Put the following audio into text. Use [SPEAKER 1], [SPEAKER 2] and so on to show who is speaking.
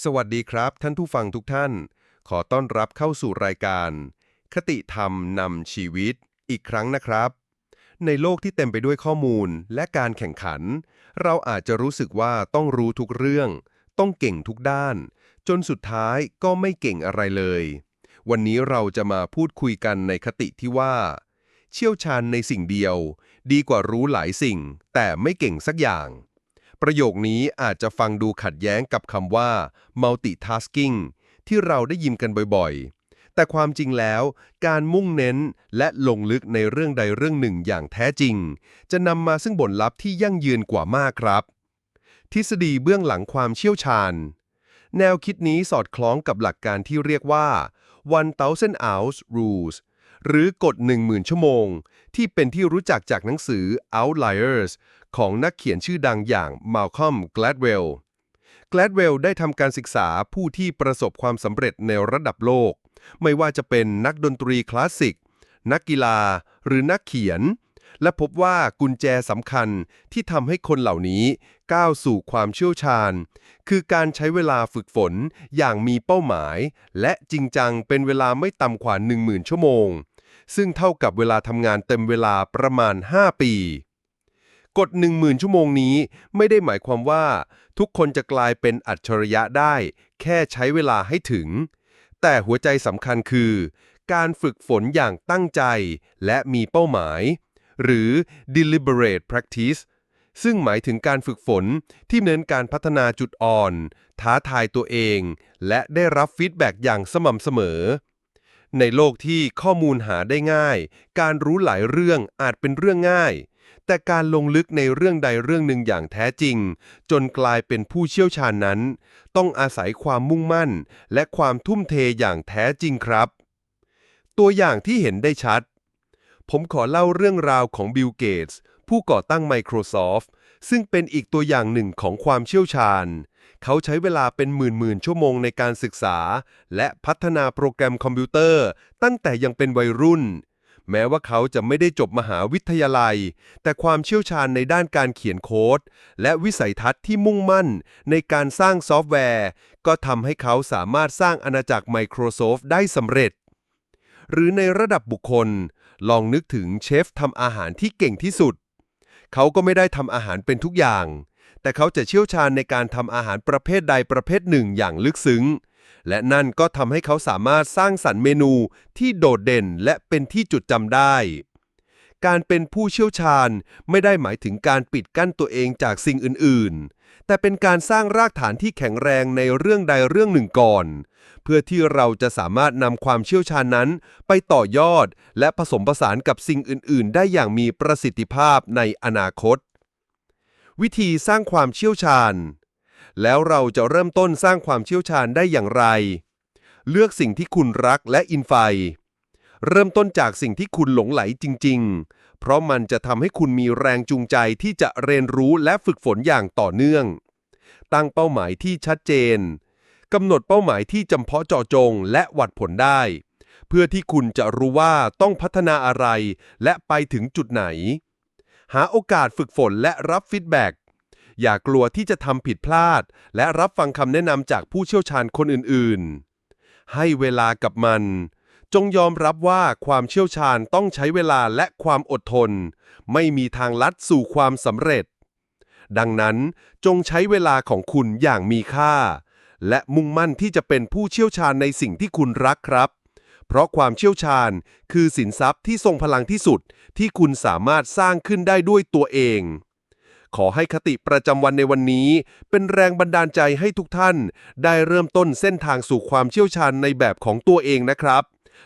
[SPEAKER 1] สวัสดีครับ ท่านผู้ฟังทุกท่าน ขอต้อนรับเข้าสู่รายการ คติธรรมนำชีวิตอีกครั้งนะครับ ในโลกที่เต็มไปด้วยข้อมูลและการแข่งขัน เราอาจจะรู้สึกว่าต้องรู้ทุกเรื่อง ต้องเก่งทุกด้าน จนสุดท้ายก็ไม่เก่งอะไรเลย วันนี้เราจะมาพูดคุยกันในคติที่ว่า เชี่ยวชาญในสิ่งเดียว ดีกว่ารู้หลายสิ่ง แต่ไม่เก่งสักอย่าง ประโยคนี้อาจจะฟังดูขัดแย้งกับคำว่า multitasking ที่เราได้ยินกันบ่อยๆ แต่ความจริงแล้ว การมุ่งเน้นและลงลึกในเรื่องใดเรื่องหนึ่งอย่างแท้จริง จะนำมาซึ่งผลลัพธ์ที่ยั่งยืนกว่ามากครับ ทฤษฎีเบื้องหลังความเชี่ยวชาญ แนวคิดนี้สอดคล้องกับหลักการที่เรียกว่า 1000 hours rules หรือกฎ10,000 ชั่วโมง ที่เป็นที่รู้จักจากหนังสือ Outliers ของนักเขียนชื่อดังอย่าง Malcolm Gladwell Gladwell ได้ทำการศึกษาผู้ที่ประสบความสำเร็จในระดับโลก ไม่ว่าจะเป็นนักดนตรีคลาสสิก นักกีฬา หรือนักเขียน และพบว่ากุญแจสำคัญที่ทำให้คนเหล่านี้ก้าวสู่ความเชี่ยวชาญ คือการใช้เวลาฝึกฝนอย่างมีเป้าหมาย และจริงจังเป็นเวลาไม่ต่ำกว่า 10,000 ชั่วโมง ซึ่งเท่ากับเวลาทำงานเต็มเวลาประมาณ 5 ปี กฎ10,000 ชั่วโมงนี้ไม่ได้หมายความว่า ทุกคนจะกลายเป็นอัจฉริยะได้ แค่ใช้เวลาให้ถึง แต่หัวใจสำคัญคือ การฝึกฝนอย่างตั้งใจและมีเป้าหมาย หรือ deliberate practice ซึ่งหมายถึงการฝึกฝนที่เน้นการพัฒนาจุดอ่อน ท้าทายตัวเอง และได้รับฟีดแบ็กอย่างสม่ำเสมอ ในโลกที่ข้อมูลหาได้ง่าย การรู้หลายเรื่องอาจเป็นเรื่องง่าย แต่การลงลึกในเรื่องใดเรื่องหนึ่งอย่างแท้จริง จนกลายเป็นผู้เชี่ยวชาญนั้น ต้องอาศัยความมุ่งมั่น และความทุ่มเทอย่างแท้จริงครับ ตัวอย่างที่เห็นได้ชัด ผมขอเล่าเรื่องราวของบิลเกตส์ผู้ก่อตั้ง Microsoft ซึ่งเป็นอีกตัวอย่างหนึ่งของความเชี่ยวชาญ เขาใช้เวลาเป็นหมื่นๆชั่วโมงในการศึกษา และพัฒนาโปรแกรมคอมพิวเตอร์ ตั้งแต่ยังเป็นวัยรุ่น แม้ว่าเขาจะไม่ได้จบมหาวิทยาลัย แต่ความเชี่ยวชาญในด้านการเขียนโค้ด และวิสัยทัศน์ที่มุ่งมั่นในการสร้างซอฟต์แวร์ ก็ทำให้เขาสามารถสร้างอาณาจักร Microsoft ได้สำเร็จ หรือในระดับบุคคล ลองนึกถึงเชฟทำอาหารที่เก่งที่สุด เขาก็ไม่ได้ทำอาหารเป็นทุกอย่าง แต่เขาจะเชี่ยวชาญในการทำอาหารประเภทใดประเภทหนึ่งอย่างลึกซึ้ง และนั่นก็ทำให้เขาสามารถสร้างสรรค์เมนูที่โดดเด่นและเป็นที่จุดจำได้ การเป็นผู้เชี่ยวชาญไม่ได้หมายถึงการปิดกั้นตัวเองจากสิ่งอื่น ๆ แต่เป็นการสร้างรากฐานที่แข็งแรงในเรื่องใดเรื่องหนึ่งก่อน เพื่อที่เราจะสามารถนำความเชี่ยวชาญนั้น ไปต่อยอด และผสมผสานกับสิ่งอื่น ๆ ได้อย่างมีประสิทธิภาพในอนาคต วิธีสร้างความเชี่ยวชาญ แล้วเราจะเริ่มต้นสร้างความเชี่ยวชาญได้อย่างไร เลือกสิ่งที่คุณรักและอินไฟ เริ่มต้นจากสิ่งที่คุณหลงไหลจริง ๆ เพราะมันจะทำให้คุณมีแรงจูงใจที่จะเรียนรู้และฝึกฝนอย่างต่อเนื่อง ตั้งเป้าหมายที่ชัดเจนกำหนดเป้าหมายที่จำเพาะเจาะจงและวัดผลได้ เพื่อที่คุณจะรู้ว่าต้องพัฒนาอะไร และไปถึงจุดไหน หาโอกาสฝึกฝนและรับฟีดแบ็กอย่ากลัวที่จะทำผิดพลาด และรับฟังคำแนะนำจากผู้เชี่ยวชาญคนอื่นๆ ให้เวลากับมัน จงยอมรับว่าความเชี่ยวชาญต้องใช้เวลาและความอดทน ไม่มีทางลัดสู่ความสำเร็จ ดังนั้นจงใช้เวลาของคุณอย่างมีค่า และมุ่งมั่นที่จะเป็นผู้เชี่ยวชาญในสิ่งที่คุณรักครับ เพราะความเชี่ยวชาญคือสินทรัพย์ที่ทรงพลังที่สุดที่คุณสามารถสร้างขึ้นได้ด้วยตัวเอง ขอให้คติประจำวันในวันนี้ เป็นแรงบันดาลใจให้ทุกท่าน ได้เริ่มต้นเส้นทางสู่ความเชี่ยวชาญในแบบของตัวเองนะครับ